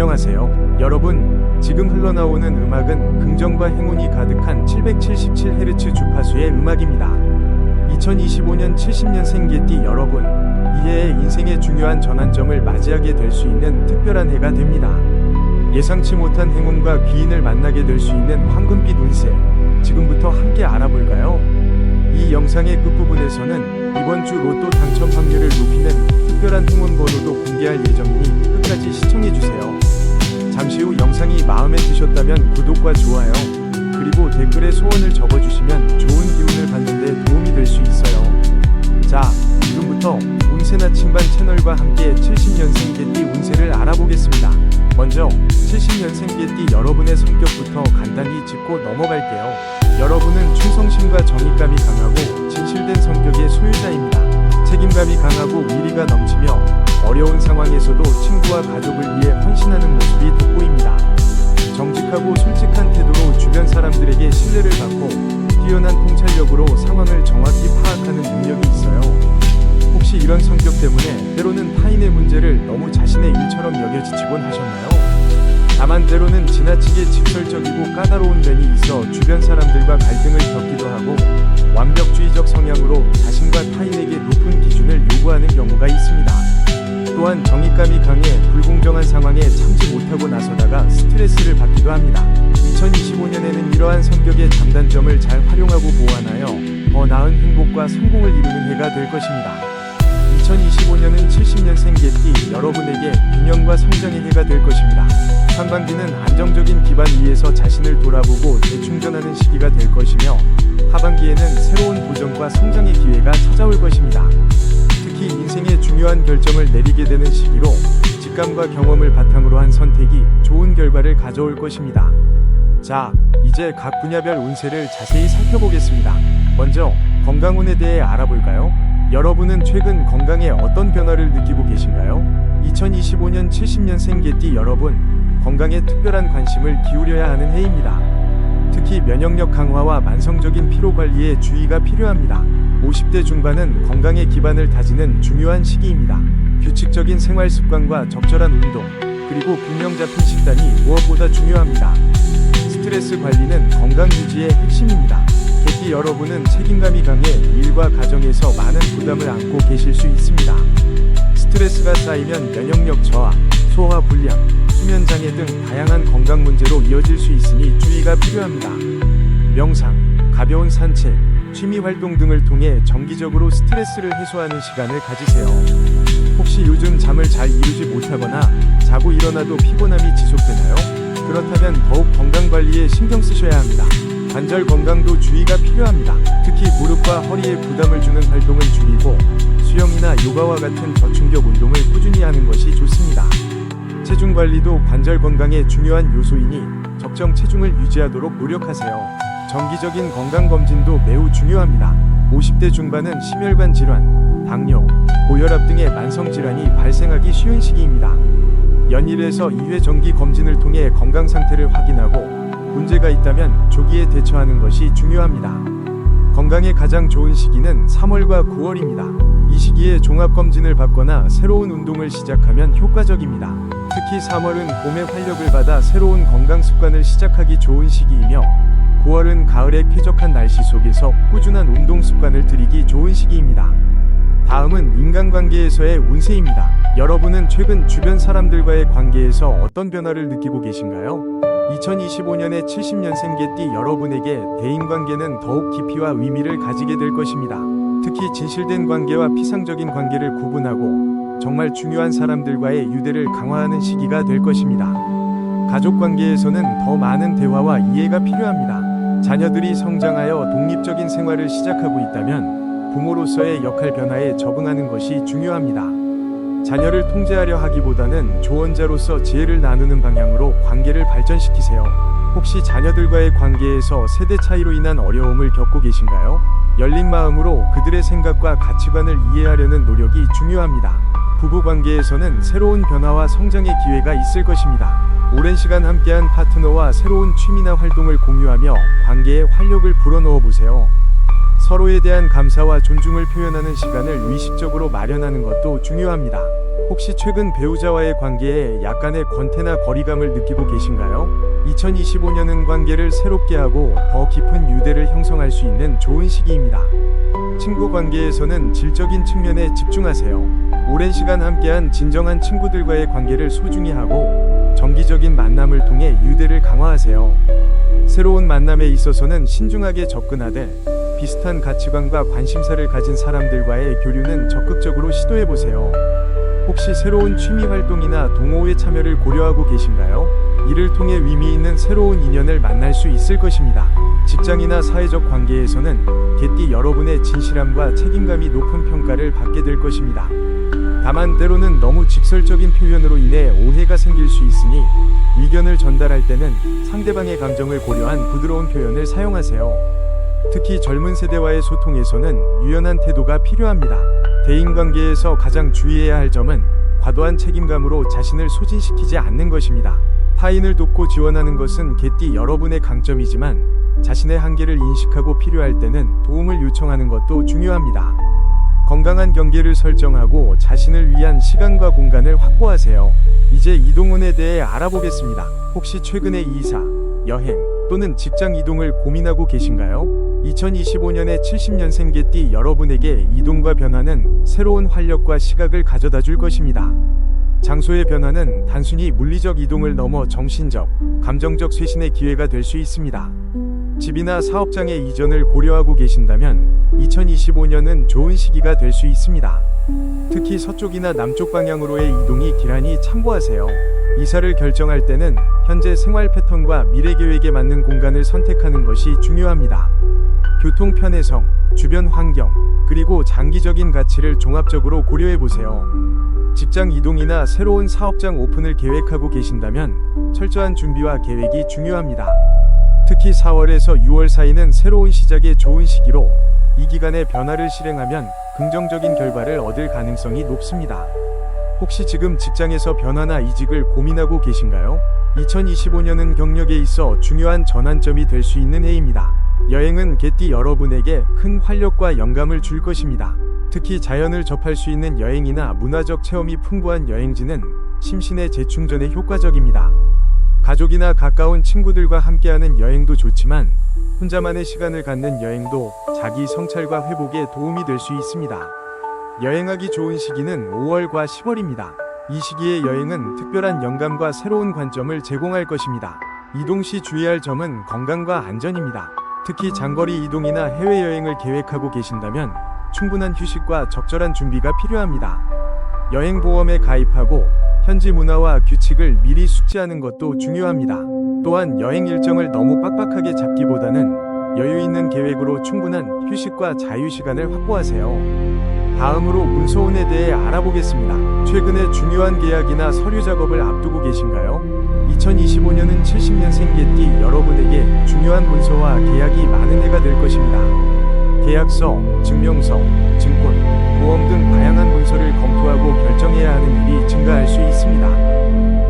안녕하세요. 여러분, 지금 흘러나오는 음악은 긍정과 행운이 가득한 777Hz 주파수의 음악입니다. 2025년 70년생 개띠 여러분, 이해의 인생의 중요한 전환점을 맞이하게 될 수 있는 특별한 해가 됩니다. 예상치 못한 행운과 귀인을 만나게 될 수 있는 황금빛 운세, 지금부터 함께 알아볼까요? 이 영상의 끝부분에서는 이번 주 로또 당첨 확률을 높이는 특별한 행운 번호도 공개할 예정이니 끝까지 시청해주세요. 잠시 후 영상이 마음에 드셨다면 구독과 좋아요, 그리고 댓글에 소원을 적어주시면 좋은 기운을 받는 데 도움이 될 수 있어요. 자, 지금부터 운세나 침반 채널과 함께 70년생 개띠 운세를 알아보겠습니다. 먼저 70년생 개띠 여러분의 성격부터 간단히 짚고 넘어갈게요. 여러분은 충성심과 정의감이 강하고 진실된 성격의 소유자입니다. 책임감이 강하고 위리가 넘치며 어려운 상황에서도 친구와 가족을 위해 헌신하는 모습이 돋보입니다. 정직하고 솔직한 태도로 주변 사람들에게 신뢰를 받고 뛰어난 통찰력으로 상황을 정확히 파악하는 능력이 있어요. 혹시 이런 성격 때문에 때로는 타인의 문제를 너무 자신의 일처럼 여겨지곤 하셨나요? 다만 때로는 지나치게 직설적이고 까다로운 면이 있어 주변 사람들과 갈등을 겪기도 하고 완벽주의적 성향으로 자신과 타인에게 높은 기준을 요구하는 경우가 있습니다. 또한 정의감이 강해 불공정한 상황에 참지 못하고 나서다가 스트레스를 받기도 합니다. 2025년에는 이러한 성격의 장단점을 잘 활용하고 보완하여 더 나은 행복과 성공을 이루는 해가 될 것입니다. 2025년은 70년생 개띠 여러분에게 균형과 성장의 해가 될 것입니다. 상반기는 안정적인 기반 위에서 자신을 돌아보고 재충전하는 시기가 될 것이며 하반기에는 새로운 도전과 성장의 기회가 찾아올 것입니다. 특히 인생의 중요한 결정을 내리게 되는 시기로 직감과 경험을 바탕으로 한 선택이 좋은 결과를 가져올 것입니다. 자, 이제 각 분야별 운세를 자세히 살펴보겠습니다. 먼저 건강운에 대해 알아볼까요? 여러분은 최근 건강에 어떤 변화를 느끼고 계신가요? 2025년 70년생 개띠 여러분, 건강에 특별한 관심을 기울여야 하는 해입니다. 특히 면역력 강화와 만성적인 피로 관리에 주의가 필요합니다. 50대 중반은 건강의 기반을 다지는 중요한 시기입니다. 규칙적인 생활 습관과 적절한 운동, 그리고 균형 잡힌 식단이 무엇보다 중요합니다. 스트레스 관리는 건강 유지의 핵심입니다. 개띠 여러분은 책임감이 강해 일과 가정에서 많은 부담을 안고 계실 수 있습니다. 스트레스가 쌓이면 면역력 저하, 소화 불량, 수면 장애 등 다양한 건강 문제로 이어질 수 있으니 주의가 필요합니다. 명상, 가벼운 산책, 취미 활동 등을 통해 정기적으로 스트레스를 해소하는 시간을 가지세요. 혹시 요즘 잠을 잘 이루지 못하거나 자고 일어나도 피곤함이 지속되나요? 그렇다면 더욱 건강 관리에 신경 쓰셔야 합니다. 관절 건강도 주의가 필요합니다. 특히 무릎과 허리에 부담을 주는 활동을 줄이고 수영이나 요가와 같은 저충격 운동을 꾸준히 하는 것이 좋습니다. 체중 관리도 관절 건강의 중요한 요소이니 적정 체중을 유지하도록 노력하세요. 정기적인 건강 검진도 매우 중요합니다. 50대 중반은 심혈관 질환, 당뇨, 고혈압 등의 만성 질환이 발생하기 쉬운 시기입니다. 연일에서 2회 정기 검진을 통해 건강 상태를 확인하고 문제가 있다면 조기에 대처하는 것이 중요합니다. 건강에 가장 좋은 시기는 3월과 9월입니다. 이 시기에 종합 검진을 받거나 새로운 운동을 시작하면 효과적입니다. 특히 3월은 봄의 활력을 받아 새로운 건강 습관을 시작하기 좋은 시기이며 9월은 가을의 쾌적한 날씨 속에서 꾸준한 운동 습관을 들이기 좋은 시기입니다. 다음은 인간관계에서의 운세입니다. 여러분은 최근 주변 사람들과의 관계에서 어떤 변화를 느끼고 계신가요? 2025년의 70년생 개띠 여러분에게 대인관계는 더욱 깊이와 의미를 가지게 될 것입니다. 특히 진실된 관계와 피상적인 관계를 구분하고 정말 중요한 사람들과의 유대를 강화하는 시기가 될 것입니다. 가족 관계에서는 더 많은 대화와 이해가 필요합니다. 자녀들이 성장하여 독립적인 생활을 시작하고 있다면 부모로서의 역할 변화에 적응하는 것이 중요합니다. 자녀를 통제하려 하기보다는 조언자로서 지혜를 나누는 방향으로 관계를 발전시키세요. 혹시 자녀들과의 관계에서 세대 차이로 인한 어려움을 겪고 계신가요? 열린 마음으로 그들의 생각과 가치관을 이해하려는 노력이 중요합니다. 부부 관계에서는 새로운 변화와 성장의 기회가 있을 것입니다. 오랜 시간 함께한 파트너와 새로운 취미나 활동을 공유하며 관계에 활력을 불어넣어 보세요. 서로에 대한 감사와 존중을 표현하는 시간을 의식적으로 마련하는 것도 중요합니다. 혹시 최근 배우자와의 관계에 약간의 권태나 거리감을 느끼고 계신가요? 2025년은 관계를 새롭게 하고 더 깊은 유대를 형성할 수 있는 좋은 시기입니다. 친구 관계에서는 질적인 측면에 집중하세요. 오랜 시간 함께한 진정한 친구들과의 관계를 소중히 하고 정기적인 만남을 통해 유대를 강화하세요. 새로운 만남에 있어서는 신중하게 접근하되 비슷한 가치관과 관심사를 가진 사람들과의 교류는 적극적으로 시도해 보세요. 혹시 새로운 취미 활동이나 동호회 참여를 고려하고 계신가요? 이를 통해 의미 있는 새로운 인연을 만날 수 있을 것입니다. 직장이나 사회적 관계에서는 개띠 여러분의 진실함과 책임감이 높은 평가를 받게 될 것입니다. 다만 때로는 너무 직설적인 표현으로 인해 오해가 생길 수 있으니 의견을 전달할 때는 상대방의 감정을 고려한 부드러운 표현을 사용하세요. 특히 젊은 세대와의 소통에서는 유연한 태도가 필요합니다. 대인관계에서 가장 주의해야 할 점은 과도한 책임감으로 자신을 소진시키지 않는 것입니다. 타인을 돕고 지원하는 것은 개띠 여러분의 강점이지만 자신의 한계를 인식하고 필요할 때는 도움을 요청하는 것도 중요합니다. 건강한 경계를 설정하고 자신을 위한 시간과 공간을 확보하세요. 이제 이동운에 대해 알아보겠습니다. 혹시 최근에 이사, 여행 또는 직장 이동을 고민하고 계신가요? 2025년에 70년생 개띠 여러분에게 이동과 변화는 새로운 활력과 시각을 가져다 줄 것입니다. 장소의 변화는 단순히 물리적 이동을 넘어 정신적, 감정적 쇄신의 기회가 될 수 있습니다. 집이나 사업장의 이전을 고려하고 계신다면 2025년은 좋은 시기가 될 수 있습니다. 특히 서쪽이나 남쪽 방향으로의 이동이 기란히 참고하세요. 이사를 결정할 때는 현재 생활 패턴과 미래 계획에 맞는 공간을 선택하는 것이 중요합니다. 교통 편의성, 주변 환경, 그리고 장기적인 가치를 종합적으로 고려해 보세요. 직장 이동이나 새로운 사업장 오픈을 계획하고 계신다면 철저한 준비와 계획이 중요합니다. 특히 4월에서 6월 사이는 새로운 시작의 좋은 시기로 이 기간에 변화를 실행하면 긍정적인 결과를 얻을 가능성이 높습니다. 혹시 지금 직장에서 변화나 이직을 고민하고 계신가요? 2025년은 경력에 있어 중요한 전환점이 될 수 있는 해입니다. 여행은 개띠 여러분에게 큰 활력과 영감을 줄 것입니다. 특히 자연을 접할 수 있는 여행이나 문화적 체험이 풍부한 여행지는 심신의 재충전에 효과적입니다. 가족이나 가까운 친구들과 함께하는 여행도 좋지만 혼자만의 시간을 갖는 여행도 자기 성찰과 회복에 도움이 될 수 있습니다. 여행하기 좋은 시기는 5월과 10월입니다. 이 시기의 여행은 특별한 영감과 새로운 관점을 제공할 것입니다. 이동 시 주의할 점은 건강과 안전입니다. 특히 장거리 이동이나 해외여행을 계획하고 계신다면 충분한 휴식과 적절한 준비가 필요합니다. 여행 보험에 가입하고 현지 문화와 규칙을 미리 숙지하는 것도 중요합니다. 또한 여행 일정을 너무 빡빡하게 잡기보다는 여유 있는 계획으로 충분한 휴식과 자유 시간을 확보하세요. 다음으로 문서운에 대해 알아보겠습니다. 최근에 중요한 계약이나 서류 작업을 앞두고 계신가요? 2025년은 70년생 개띠 여러분에게 중요한 문서와 계약이 많은 해가 될 것입니다. 계약서, 증명서, 증권, 보험 등 다양한 문서를 검토하고 결정해야 하는 일이 증가할 수 있습니다.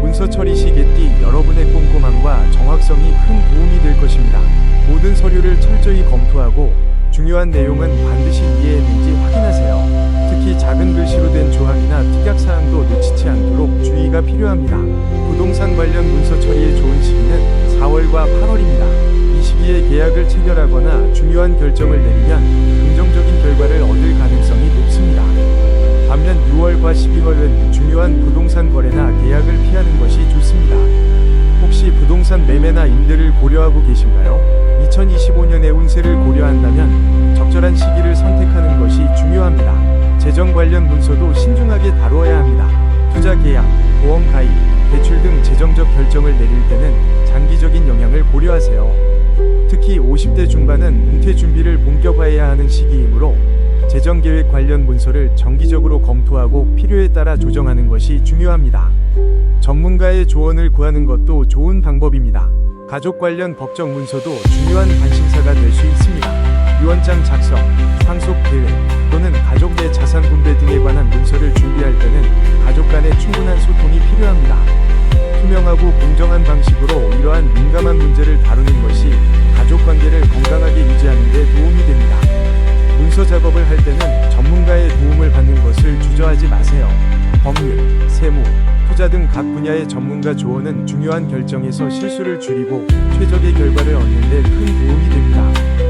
문서 처리 시 개띠 여러분의 꼼꼼함과 정확성이 큰 도움이 될 것입니다. 모든 서류를 철저히 검토하고 중요한 내용은 반드시 이해했는지 확인하세요. 특히 작은 글씨로 된 조항이나 특약 사항도 놓치지 않도록 주의가 필요합니다. 부동산 관련 문서 처리에 좋은 시기는 4월과 8월입니다. 이 시기에 계약을 체결하거나 중요한 결정을 내리면 긍정적인 결과를 얻을 가능성이 높습니다. 반면 6월과 12월은 중요한 부동산 거래나 계약을 피하는 것이 좋습니다. 혹시 부동산 매매나 임대를 고려하고 계신가요? 2025년의 운세를 고려한다면 적절한 시기를 선택하는 것이 중요합니다. 재정 관련 문서도 신중하게 다루어야 합니다. 투자 계약, 보험 가입, 대출 등 재정적 결정을 내릴 때는 장기적인 영향을 고려하세요. 특히 50대 중반은 은퇴 준비를 본격화해야 하는 시기이므로 재정 계획 관련 문서를 정기적으로 검토하고 필요에 따라 조정하는 것이 중요합니다. 전문가의 조언을 구하는 것도 좋은 방법입니다. 가족 관련 법적 문서도 중요한 관심사가 될 수 있습니다. 유언장 작성, 상속 계획 또는 가족 내 자산 분배 등에 관한 문서를 준비할 때는 가족 간의 충분한 소통이 필요합니다. 투명하고 공정한 방식으로 이러한 민감한 문제를 다루는 것이 가족 관계를 건강하게 유지하는 데 도움이 됩니다. 문서 작업을 할 때는 전문가의 도움을 받는 것을 주저하지 마세요. 법률, 세무, 투자 등 각 분야의 전문가 조언은 중요한 결정에서 실수를 줄이고 최적의 결과를 얻는 데 큰 도움이 됩니다.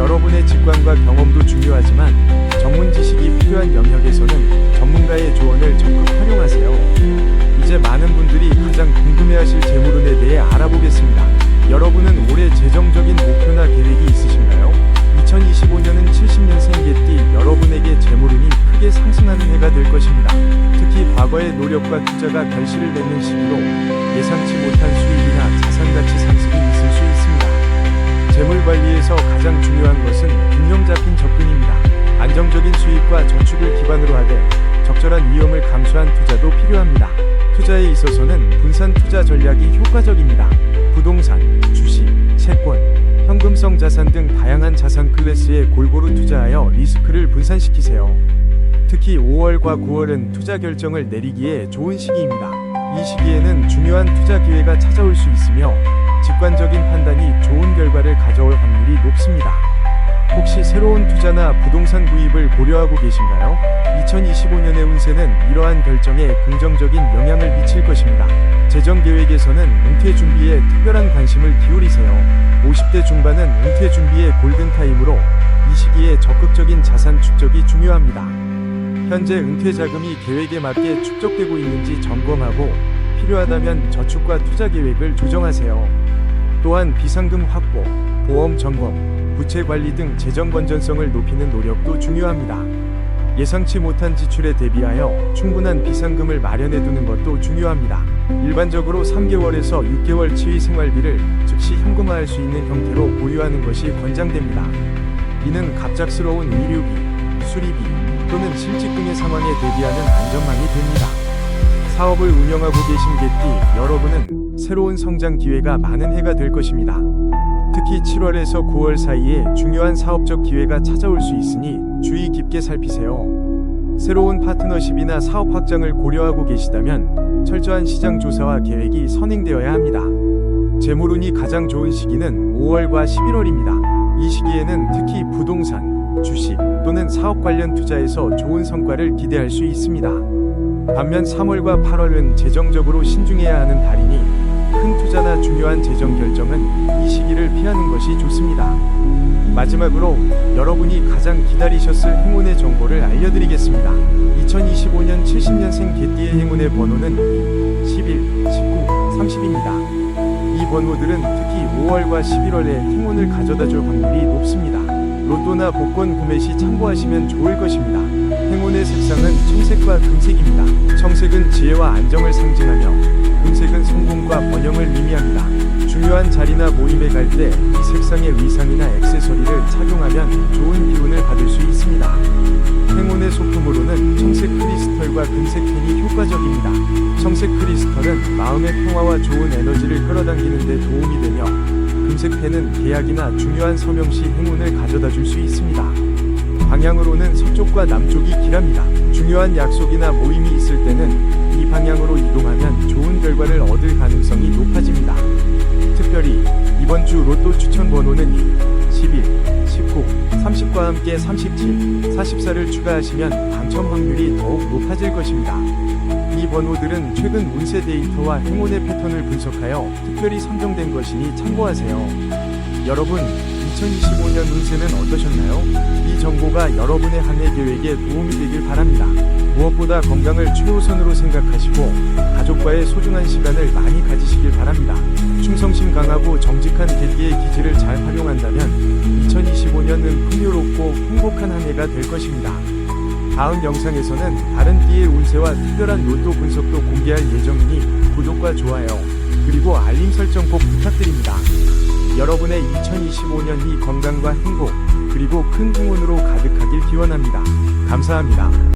여러분의 직관과 경험도 중요하지만 전문 지식이 필요한 영역에서는 전문가의 조언을 적극 활용하세요. 이제 많은 분들이 가장 궁금해하실 재물운에 대해 알아보겠습니다. 여러분은 올해 재정적인 목표나 계획이 있으신가요? 2025년은 70년생 개띠 여러분에게 재물운이 크게 상승하는 해가 될 것입니다. 특히 과거의 노력과 투자가 결실을 맺는 시기로 예상치 못한 수익이나 자산 가치 상승이 있습니다. 재물 관리에서 가장 중요한 것은 균형 잡힌 접근입니다. 안정적인 수익과 저축을 기반으로 하되 적절한 위험을 감수한 투자도 필요합니다. 투자에 있어서는 분산 투자 전략이 효과적입니다. 부동산, 주식, 채권, 현금성 자산 등 다양한 자산 클래스에 골고루 투자하여 리스크를 분산시키세요. 특히 5월과 9월은 투자 결정을 내리기에 좋은 시기입니다. 이 시기에는 중요한 투자 기회가 찾아올 수 있으며 직관적인 판단이 좋은 결과를 가져올 확률이 높습니다. 혹시 새로운 투자나 부동산 구입을 고려하고 계신가요? 2025년의 운세는 이러한 결정에 긍정적인 영향을 미칠 것입니다. 재정 계획에서는 은퇴 준비에 특별한 관심을 기울이세요. 50대 중반은 은퇴 준비의 골든타임으로 이 시기에 적극적인 자산 축적이 중요합니다. 현재 은퇴 자금이 계획에 맞게 축적되고 있는지 점검하고 필요하다면 저축과 투자 계획을 조정하세요. 또한 비상금 확보, 보험 점검, 부채 관리 등 재정 건전성을 높이는 노력도 중요합니다. 예상치 못한 지출에 대비하여 충분한 비상금을 마련해 두는 것도 중요합니다. 일반적으로 3개월에서 6개월 치의 생활비를 즉시 현금화할 수 있는 형태로 보유하는 것이 권장됩니다. 이는 갑작스러운 의료비, 수리비 또는 실직금의 상황에 대비하는 안전망이 됩니다. 사업을 운영하고 계신 개띠 여러분은 새로운 성장 기회가 많은 해가 될 것입니다. 특히 7월에서 9월 사이에 중요한 사업적 기회가 찾아올 수 있으니 주의 깊게 살피세요. 새로운 파트너십이나 사업 확장을 고려하고 계시다면 철저한 시장 조사와 계획이 선행되어야 합니다. 재물운이 가장 좋은 시기는 5월과 11월입니다. 이 시기에는 특히 부동산, 주식 또는 사업 관련 투자에서 좋은 성과를 기대할 수 있습니다. 반면 3월과 8월은 재정적으로 신중해야 하는 달이니 큰 투자나 중요한 재정 결정은 이 시기를 피하는 것이 좋습니다. 마지막으로 여러분이 가장 기다리셨을 행운의 정보를 알려드리겠습니다. 2025년 70년생 개띠의 행운의 번호는 11, 19, 30입니다. 이 번호들은 특히 5월과 11월에 행운을 가져다 줄 확률이 높습니다. 로또나 복권 구매 시 참고하시면 좋을 것입니다. 행운의 색상은 청색과 금색입니다. 청색은 지혜와 안정을 상징하며 금색은 성공과 번영을 의미합니다. 중요한 자리나 모임에 갈 때 이 색상의 의상이나 액세서리를 착용하면 좋은 기운을 받을 수 있습니다. 행운의 소품으로는 청색 크리스털과 금색 펜이 효과적입니다. 청색 크리스털은 마음의 평화와 좋은 에너지를 끌어당기는 데 도움이 되며 금색 펜은 계약이나 중요한 서명 시 행운을 가져다 줄 수 있습니다. 방향으로는 서쪽과 남쪽이 길합니다. 중요한 약속이나 모임이 있을 때는 이 방향으로 이동하면 좋은 결과를 얻을 가능성이 높아집니다. 특별히 이번 주 로또 추천 번호는 2, 11, 19, 30과 함께 37, 44를 추가하시면 당첨 확률이 더욱 높아질 것입니다. 이 번호들은 최근 운세 데이터와 행운의 패턴을 분석하여 특별히 선정된 것이니 참고하세요. 여러분, 2025년 운세는 어떠셨나요? 이 정보가 여러분의 한 해 계획에 도움이 되길 바랍니다. 무엇보다 건강을 최우선으로 생각하시고 가족 과의 소중한 시간을 많이 가지시길 바랍니다. 충성심 강하고 정직한 개띠의 기질을 잘 활용한다면 2025년은 풍요롭고 행복한 한 해가 될 것입니다. 다음 영상에서는 다른 띠의 운세와 특별한 로또 분석도 공개할 예정이니 구독과 좋아요 그리고 알림 설정 꼭 부탁드립니다. 여러분의 2025년이 건강과 행복 그리고 큰 행운으로 가득하길 기원합니다. 감사합니다.